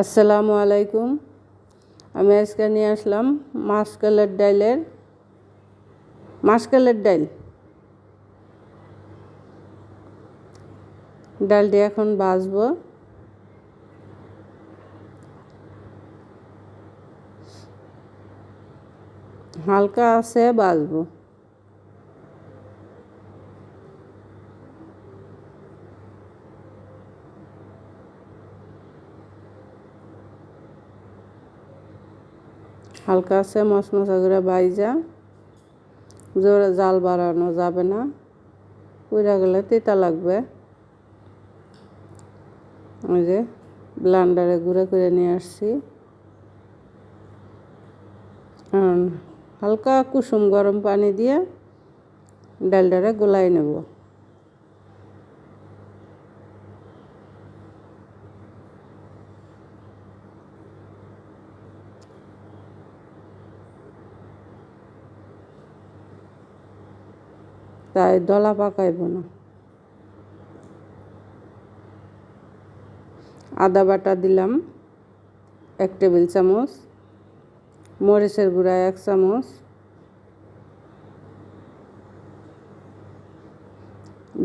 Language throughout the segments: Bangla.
আসসালামু আলাইকুম। আমি আজকে নিয়ে আসলাম মাসকালের ডাইলের মাসকালের ডাইল। ডালটি এখন বাজবো হালকা আছে বাজবো হালকা আছে মশমশা করে বাইজা। জোরে জাল বাড়ানো যাবে না। পুরা গেলে তিতা লাগবে। ওই যে ব্লান্ডারে গুঁড়ো করে নিয়ে আসছি। হালকা কুসুম গরম পানি দিয়ে ডালডারে গোলাই নেব। তাই দলা পাকাইব না। আদা বাটা দিলাম, এক টেবিল চামচ। মরিচের গুঁড়া এক চামচ।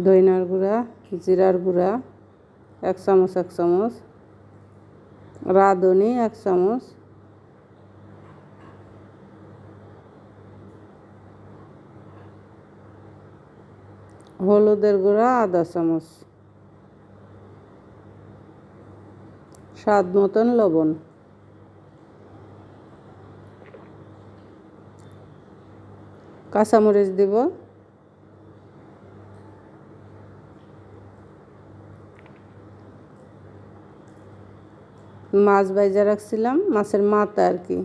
দইনার গুঁড়া, জিরার গুঁড়া এক চামচ এক চামচ। রাঁধুনি এক চামচ। হলুদের গুঁড়া আধা চামচ। স্বাদ মতন লবণ। কাঁচামরিচ দিব। মাছ বাইজা রাখছিলাম, মাছের মাথা আর কি।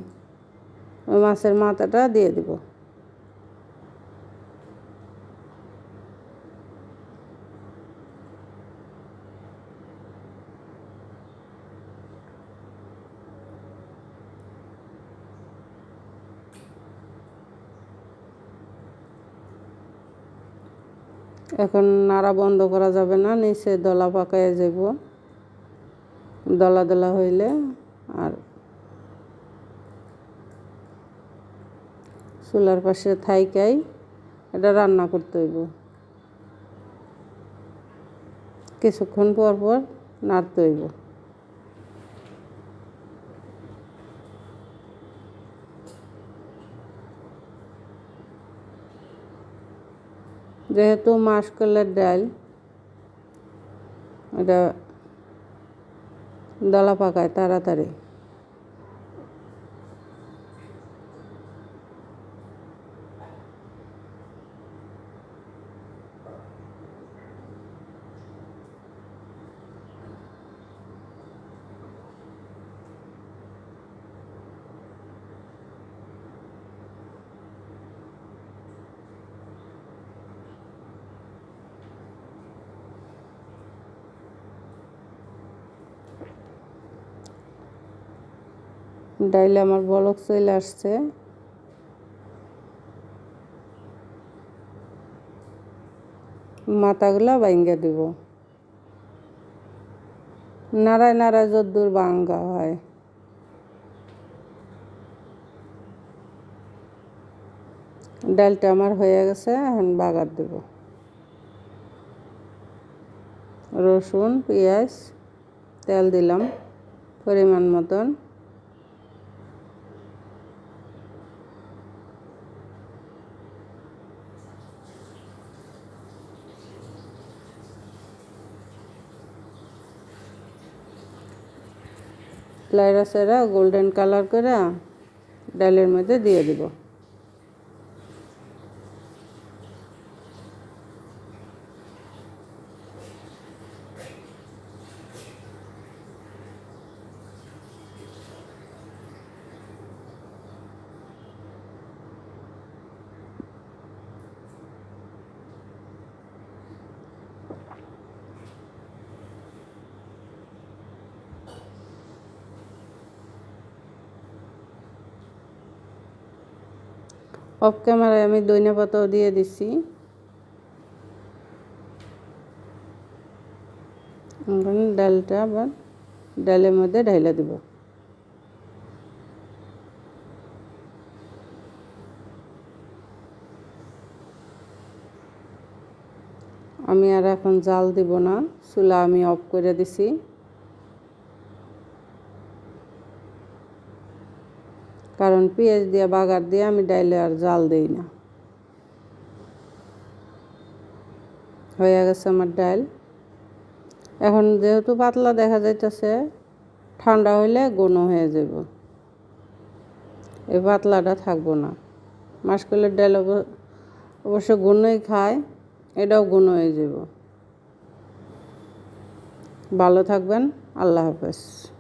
ওই মাছের মাথাটা দিয়ে দিব। এখন নাড়া বন্ধ করা যাবে না, নিচে দলা পাকায় যাব দলা দলা হইলে আর চুলার পাশে থাইকাই এটা রান্না করতে হইব। কিছুক্ষণ পর পর নাড়তে হইব। যেহেতু মাসকলের ডাল এটা দলা পাকায় তাড়াতাড়ি। ডাইলে আমার বলক চলে আসছে। মাথাগুলা ভাঙ্গা দিব। নাড়ায় নাড়ায় যদ্দূর ভাঙ্গা হয়। ডালটা আমার হয়ে গেছে, এখন বাগার দেব। রসুন, পেঁয়াজ, তেল দিলাম, পরিমাণ মতন। লাইরা সেরা গোল্ডেন কালার করে ডালের মধ্যে দিয়ে দিব। অফ ক্যামেরায় আমি দইনা পাতাও দিয়ে দিচ্ছি ডালটা আবার ডালের মধ্যে ঢাইলে দিব। আমি আর এখন জাল দিব না, চুলা আমি অফ করে দিছি। কারণ পেঁয়াজ দিয়ে, বাগার দিয়ে আমি ডাইলে আর জাল দেই না। হয়ে গেছে আমার ডাল এখন যেহেতু পাতলা দেখা যাইতেছে, ঠান্ডা হইলে ঘন হয়ে যাব। এই পাতলাটা থাকব না। মাসকলের অব- অবশ্য গুণই খায়, এটাও গুণ হয়ে যাব। ভালো থাকবেন, আল্লাহ হাফেজ।